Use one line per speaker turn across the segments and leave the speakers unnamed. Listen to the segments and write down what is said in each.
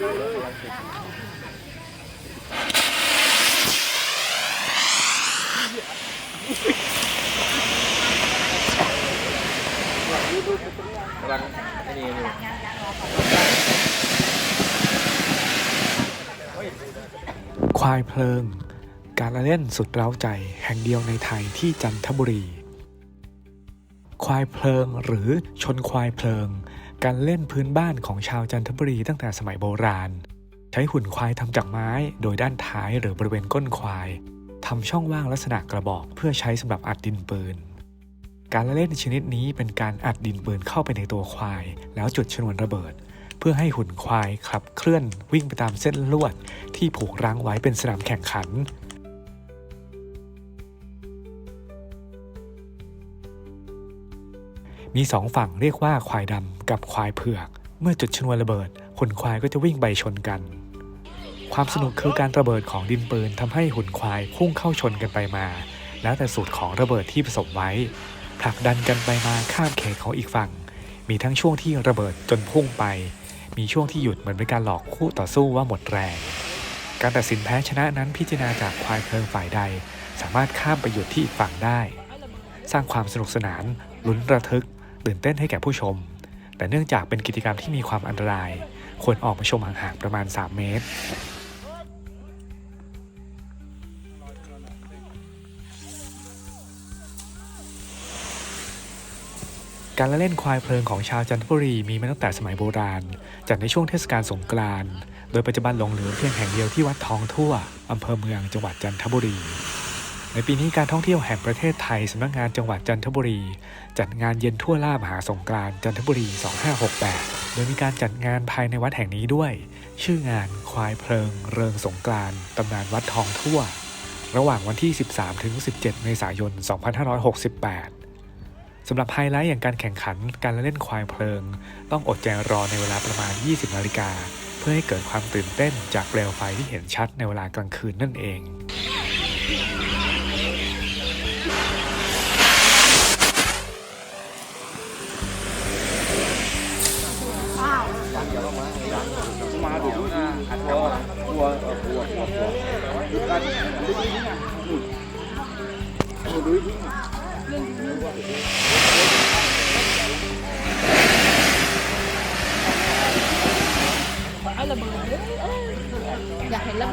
กำลังไอ้นี่อยู่
ควายเพลิง การละเล่นสุดเร้าใจแห่งเดียวในไทยที่จันทบุรี ควายเพลิงหรือชนควายเพลิง การเล่นพื้นบ้านของชาวจันทบุรีตั้งแต่สมัยโบราณ ใช้หุ่นควายทำจากไม้ โดยด้านท้ายหรือบริเวณก้นควายทำช่องว่างลักษณะกระบอกเพื่อใช้สำหรับอัดดินปืน การเล่นชนิดนี้เป็นการอัดดินปืนเข้าไปในตัวควาย แล้วจุดชนวนระเบิด เพื่อให้หุ่นควายขับเคลื่อนวิ่งไปตามเส้นลวด ที่ผูกรั้งไว้เป็นสนามแข่งขัน มีสองฝั่งเรียกว่าควายดำกับควายเผือก เมื่อจุดชนวนระเบิดหุ่นควายก็จะวิ่งไปชนกัน ความสนุกคือการระเบิดของดินปืนทำให้หุ่นควายพุ่งเข้าชนกันไปมา แล้วแต่สูตรของระเบิดที่ผสมไว้ผลักดันกันไปมาข้ามเขตของอีกฝั่ง มีทั้งช่วงที่ระเบิดจนพุ่งไป มีช่วงที่หยุดเหมือนเป็นการหลอกคู่ต่อสู้ว่าหมดแรง การตัดสินแพ้ชนะนั้นพิจารณาจากควายเพลิงฝ่ายใด สามารถข้ามไปหยุดที่อีกฝั่งได้ สร้างความสนุกสนานลุ้นระทึก ตื่นเต้นให้แก่ผู้ชม แต่เนื่องจากเป็นกิจกรรมที่มีความอันตราย ควรออกมาชมห่างๆประมาณ 3 เมตร การละเล่นควายเพลิงของชาวจันทบุรีมีมาตั้งแต่สมัยโบราณ จัดในช่วงเทศกาลสงกรานต์ โดยปัจจุบันหลงเหลือเพียงแห่งเดียวที่วัดทองทั่วอำเภอเมืองจังหวัดจันทบุรี ในปีนี้การท่องเที่ยวแห่งประเทศไทยสำนักงานจังหวัดจันทบุรี จัดงานเย็นทั่วล่ามหาสงกรานจันทบุรี 2568 โดยมีการจัดงานภายในวัดแห่งนี้ด้วย ชื่องานควายเพลิง เริงสงกรานต์ตำนานวัดทองทั่ว ระหว่างวันที่ 13 ถึง 17 เมษายน 2568 สำหรับไฮไลท์อย่างการแข่งขันการเล่นควายเพลิง ต้องอดใจรอในเวลาประมาณ 20 นาฬิกาเพื่อให้เกิดความตื่นเต้นจากเปลวไฟที่เห็นชัดในเวลากลางคืนนั่นเอง
ดูกันดูดีนะดูดูดี
เอาระเบิดเด้อเอออยากเห็นระเ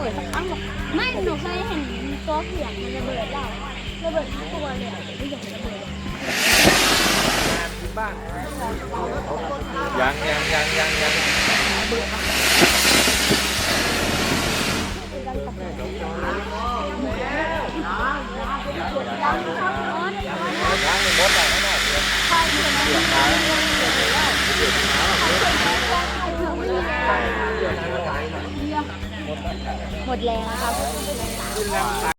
หมดแล้วครับ